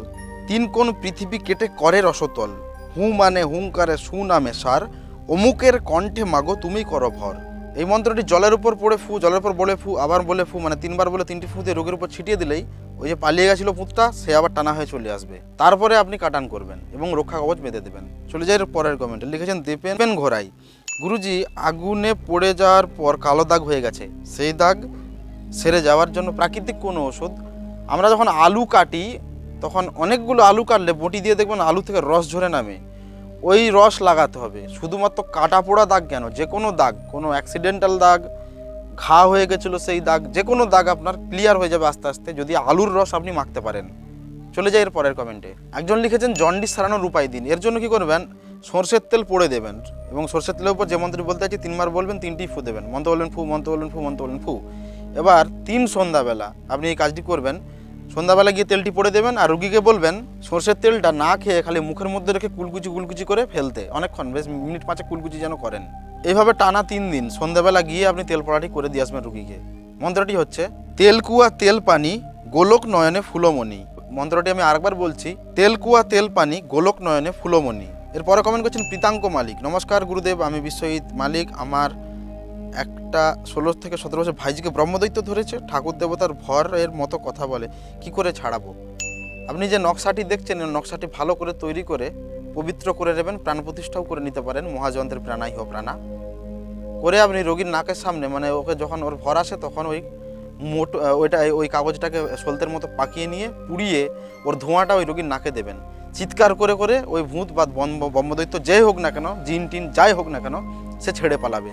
তিন কোণ পৃথিবী কেটে করে রসতল। হু মানে হুঙ্কারে সু নামে সার, অমুকের কণ্ঠে মাগো তুমি কর ভর এই মন্ত্রটি জলের উপর পড়ে ফু, জলের উপর বলে ফু, আবার বলে ফু মানে তিনবার বলে তিনটি ফু দিয়ে রোগের উপর ছিটিয়ে দিলেই ওই যে পালিয়ে গেছিল পুতটা, সে আবার টানা হয়ে চলে আসবে। তারপরে আপনি কাটান করবেন এবং রক্ষা কবচ বেঁধে দেবেন। চলে যাই পরের কমেন্টে লিখেছেন, দেবেন ঘোরাই গুরুজি, আগুনে পড়ে যাওয়ার পর কালো দাগ হয়ে গেছে। সেই দাগ সেরে যাওয়ার জন্য প্রাকৃতিক কোনো ওষুধ আমরা যখন আলু কাটি, তখন অনেকগুলো আলু কাটলে বটি দিয়ে দেখবেন আলু থেকে রস ঝরে নামে। ওই রস লাগাতে হবে। শুধুমাত্র কাটা পোড়া দাগ কেন? যে কোনো দাগ, কোনো অ্যাক্সিডেন্টাল দাগ, ঘা হয়ে গেছিল সেই দাগ যে কোনো দাগ আপনার ক্লিয়ার হয়ে যাবে আস্তে আস্তে যদি আলুর রস আপনি মাখতে পারেন। চলে যাই এর পরের কমেন্টে একজন লিখেছেন, জন্ডিস সারানোর উপায় দিন। এর জন্য কি করবেন? সর্ষের তেল পড়ে দেবেন এবং সর্ষের তেলের উপর যে মন্ত্রী বলতে চাইছি, তিনবার বলবেন, তিনটি ফু দেবেন। মন্ত্র বলবেন ফু, মন্ত্র বলবেন ফু, মন্ত্র বলবেন ফু। এবার তিন সন্ধ্যাবেলা আপনি এই কাজটি করবেন। সন্ধ্যাবেলা গিয়ে তেলটি পড়ে দেবেন আর রুগীকে বলবেন, সর্ষের তেলটা না খেয়ে খালি মুখের মধ্যে রেখে কুলকুচি কুলকুচি করে ফেলতে। অনেকক্ষণ, বেশ মিনিট পাঁচে কুলকুচি যেন করেন। এইভাবে টানা তিন দিন, সন্ধ্যাবেলা গিয়ে আপনি তেল পড়াটি করে দিয়ে আসবেন রুগীকে। মন্ত্রটি হচ্ছে, তেল কুয়া তেল পানি, গোলক নয়নে ফুলমণি। মন্ত্রটি আমি আরেকবার বলছি, তেল কুয়া তেল পানি, গোলক নয়নে ফুলমণি। এরপরে কমেন্ট করছেন প্রীতাঙ্ক মালিক। নমস্কার, গুরুদেব, আমি বিশ্বজিৎ মালিক, আমার একটা ষোলো থেকে সতেরো বছর ভাইজিকে ব্রহ্মদৈত্য ধরেছে, ঠাকুর দেবতার ভর এর মতো কথা বলে, কি করে ছাড়াবো? আপনি যে নকশাটি দেখছেন নকশাটি ভালো করে তৈরি করে, পবিত্র করে নেবেন, প্রাণ প্রতিষ্ঠাও করে নিতে পারেন মহাযন্ত্রের প্রাণাই হোক প্রাণা করে আপনি রোগীর নাকের সামনে মানে ওকে যখন ওর ভর আসে, তখন ওই মোট ওইটা, ওই কাগজটাকে সলতের মতো পাকিয়ে নিয়ে, পুড়িয়ে ওর ধোঁয়াটা ওই রোগীর নাকে দেবেন। চিৎকার করে করে ওই ভূত বা বম্ব ব্রহ্মদৈত্য যেই হোক না কেন, জিন টিন যাই হোক না কেন, সে ছেড়ে পালাবে।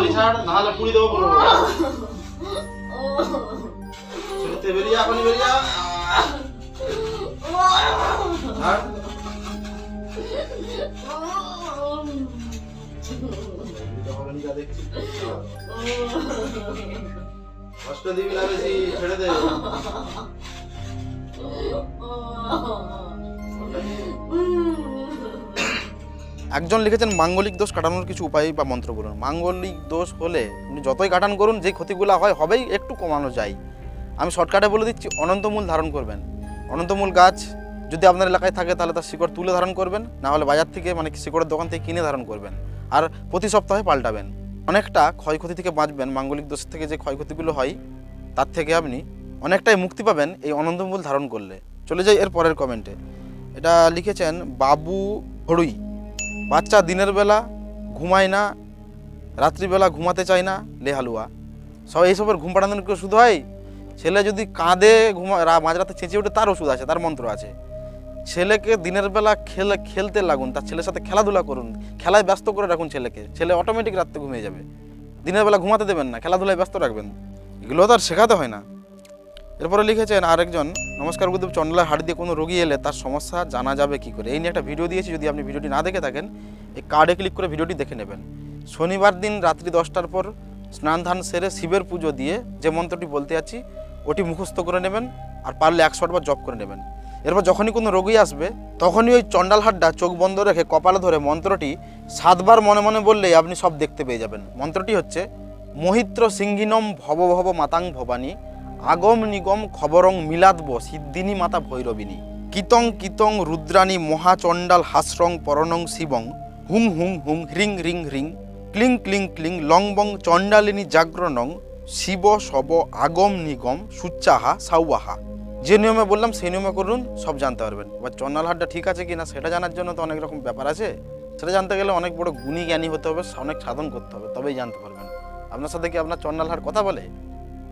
এখনই ছাড় নাহলে পুড়ি দেবো পুরো। ছেড়েতে বেরিয়ে এখনই বেরিয়ে ছাড়। ছেড়ে দে। একজন লিখেছেন, মাঙ্গলিক দোষ কাটানোর কিছু উপায় বা মন্ত্র বলুন। মাঙ্গলিক দোষ হলে আপনি যতই কাটান করুন, যে ক্ষতিগুলো হয়, হবেই একটু কমানো যায়। আমি শর্টকাটে বলে দিচ্ছি, অনন্তমূল ধারণ করবেন। অনন্তমূল গাছ যদি আপনার এলাকায় থাকে, তাহলে তার শিকড় তুলে ধারণ করবেন, না হলে বাজার থেকে মানে শিকড়ের দোকান থেকে কিনে ধারণ করবেন, আর প্রতি সপ্তাহে পাল্টাবেন। অনেকটা ক্ষয়ক্ষতি থেকে বাঁচবেন, মাঙ্গলিক দোষ থেকে যে ক্ষয়ক্ষতিগুলো হয়, তার থেকে আপনি অনেকটাই মুক্তি পাবেন এই অনন্তমূল ধারণ করলে। চলে যাই এর পরের কমেন্টে এটা লিখেছেন বাবু হড়ুই। বাচ্চা দিনের বেলা ঘুমায় না, রাত্রিবেলা ঘুমাতে চায় না লেহালুয়া সব এইসবের ঘুম পাড়ানোর কি ওষুধ হয়? ছেলে যদি কাঁদে, ঘুমা মাঝরাতে চেঁচিয়ে ওঠে তার ওষুধ আছে, তার মন্ত্র আছে। ছেলেকে দিনের বেলা খেলে, খেলতে লাগুন, তার ছেলের সাথে খেলাধুলা করুন, খেলায় ব্যস্ত করে রাখুন ছেলেকে। ছেলে অটোমেটিক রাত্রে ঘুমিয়ে যাবে। দিনের বেলা ঘুমাতে দেবেন না, খেলাধুলায় ব্যস্ত রাখবেন। এগুলো তো আর শেখাতে হয় না। এরপরে লিখেছেন আরেকজন, নমস্কার গুরুদেব চন্ডলার হাড় দিয়ে কোনো রোগী এলে তার সমস্যা জানা যাবে কি করে? এই নিয়ে একটা ভিডিও দিয়েছি, যদি আপনি ভিডিওটি না দেখে থাকেন, এই কার্ডে ক্লিক করে ভিডিওটি দেখে নেবেন। শনিবার দিন রাত্রি দশটার পর স্নান ধান সেরে শিবের পুজো দিয়ে যে মন্ত্রটি বলতে যাচ্ছি, ওটি মুখস্থ করে নেবেন আর পারলে একশো বার জপ করে নেবেন। এরপর যখনই কোনো রোগী আসবে, তখনই ওই চণ্ডাল হাড্ডা চোখ বন্ধ রেখে কপালে ধরে মন্ত্রটি সাতবার মনে মনে বললেই আপনি সব দেখতে পেয়ে যাবেন। মন্ত্রটি হচ্ছে, মহিত্র সিংহিনম ভব ভব মাতাং ভবানী আগম নিগম খবরং মিলাদব সিদ্ধিনী মাতা ভৈরবিনী। কিতং কিতং রুদ্রাণী মহাচণ্ডাল হাস্রং পরণং শিবং, হুং হুং হুং হ্রিং রিং হ্রিং ক্লিং ক্লিং ক্লিং লংবং চণ্ডালিনী জাগ্রণং শিব শব আগম নিগম সুচ্চাহা সাউয়াহা। যে নিয়মে বললাম, সেই নিয়মে করুন, সব জানতে পারবেন। এবার চন্ডাল হাটটা ঠিক আছে কি না সেটা জানার জন্য তো অনেক রকম ব্যাপার আছে। সেটা জানতে গেলে অনেক বড় গুণী জ্ঞানী হতে হবে অনেক সাধন করতে হবে, তবেই জানতে পারবেন। আপনার সাথে কি আপনার চন্ডাল হাট কথা বলে?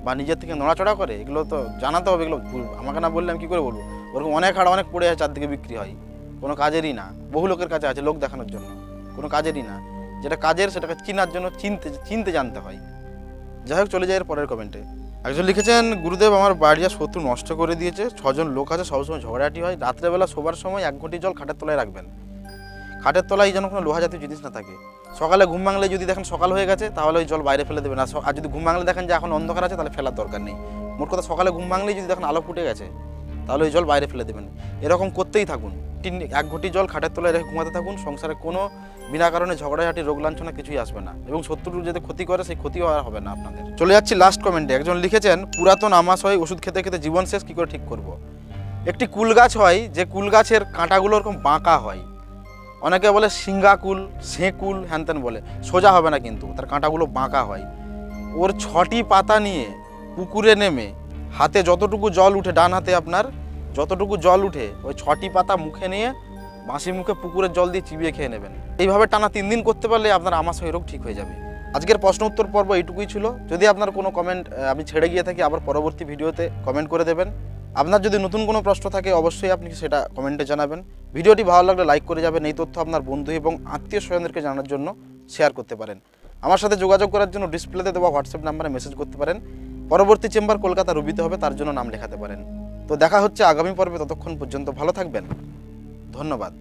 বা নিজের থেকে নড়াচড়া করে, এগুলো তো জানাতে হবে, এগুলো আমাকে না বললে আমি কী করে বলব? ওরকম অনেক হাড়, অনেক পড়ে আছে চারদিকে বিক্রি হয়। কোনো কাজেরই না। বহু লোকের কাছে আছে, লোক দেখানোর জন্য। কোনো কাজেরই না। যেটা কাজের, সেটাকে চিনার জন্য চিনতে চিনতে জানতে হয়। যাই হোক, চলে যায় এর পরের কমেন্টে একজন লিখেছেন, গুরুদেব, আমার বাড়ি আর শত্রু নষ্ট করে দিয়েছে। ছজন লোক আছে, সবসময় ঝগড়াটি হয়। রাত্রেবেলা শোবার সময় এক ঘটি জল খাটের তলায় রাখবেন। খাটের তলায় যেন কোনো লোহা জাতীয় জিনিস না থাকে। সকালে ঘুম ভাঙলে যদি দেখেন সকাল হয়ে গেছে, তাহলে ওই জল বাইরে ফেলে দেবেন। আর যদি ঘুম ভাঙলে দেখেন যে এখন অন্ধকার আছে, তাহলে ফেলার দরকার নেই। মোট কথা সকালে ঘুম ভাঙলেই যদি দেখেন আলো ফুটে গেছে, তাহলে ওই জল বাইরে ফেলে দেবেন। এরকম করতেই থাকুন। তিন, এক ঘটি জল খাটের তলায় রেখে ঘুমাতে থাকুন। সংসারে কোনো বিনা কারণে ঝগড়াঝাটি, রোগ লাঞ্ছনা কিছুই আসবে না। এবং শত্রুর যদি ক্ষতি করে, সেই ক্ষতিও আর হবে না আপনাদের। চলে যাচ্ছি লাস্ট কমেন্টে একজন লিখেছেন, পুরাতন আমাশয় ওষুধ খেতে খেতে জীবন শেষ, কী করে ঠিক করব। একটি কুল গাছ হয়, যে কুল গাছের কাঁটাগুলো এরকম বাঁকা হয়। অনেকে বলে সিঙ্গাকুল সেঁকুল হ্যানত্যান বলে। সোজা হবে না কিন্তু, তার কাঁটাগুলো বাঁকা হয়। ওর ছটি পাতা নিয়ে পুকুরে নেমে হাতে যতটুকু জল উঠে, ডান হাতে আপনার যতটুকু জল উঠে, ওই ছটি পাতা মুখে নিয়ে বাঁশি মুখে পুকুরের জল দিয়ে চিবিয়ে খেয়ে নেবেন। এইভাবে টানা তিন দিন করতে পারলে আপনার আমাশয় রোগ ঠিক হয়ে যাবে। আজকের প্রশ্ন উত্তর পর্ব এইটুকুই ছিল। যদি আপনার কোনো কমেন্ট আমি ছেড়ে গিয়ে থাকি, আবার পরবর্তী ভিডিওতে কমেন্ট করে দেবেন। আপনার যদি নতুন কোনো প্রশ্ন থাকে, অবশ্যই আপনি সেটা কমেন্টে জানাবেন। ভিডিওটি ভালো লাগলে লাইক করে যাবেন। এই তথ্য আপনার বন্ধু এবং আত্মীয় স্বজনদেরকে জানার জন্য শেয়ার করতে পারেন। আমার সাথে যোগাযোগ করার জন্য ডিসপ্লেতে দেওয়া হোয়াটসঅ্যাপ নাম্বারে মেসেজ করতে পারেন। পরবর্তী চেম্বার কলকাতা রুবিতে হবে, তার জন্য নাম লেখাতে পারেন। তো দেখা হচ্ছে আগামী পর্বে, ততক্ষণ পর্যন্ত ভালো থাকবেন। ধন্যবাদ।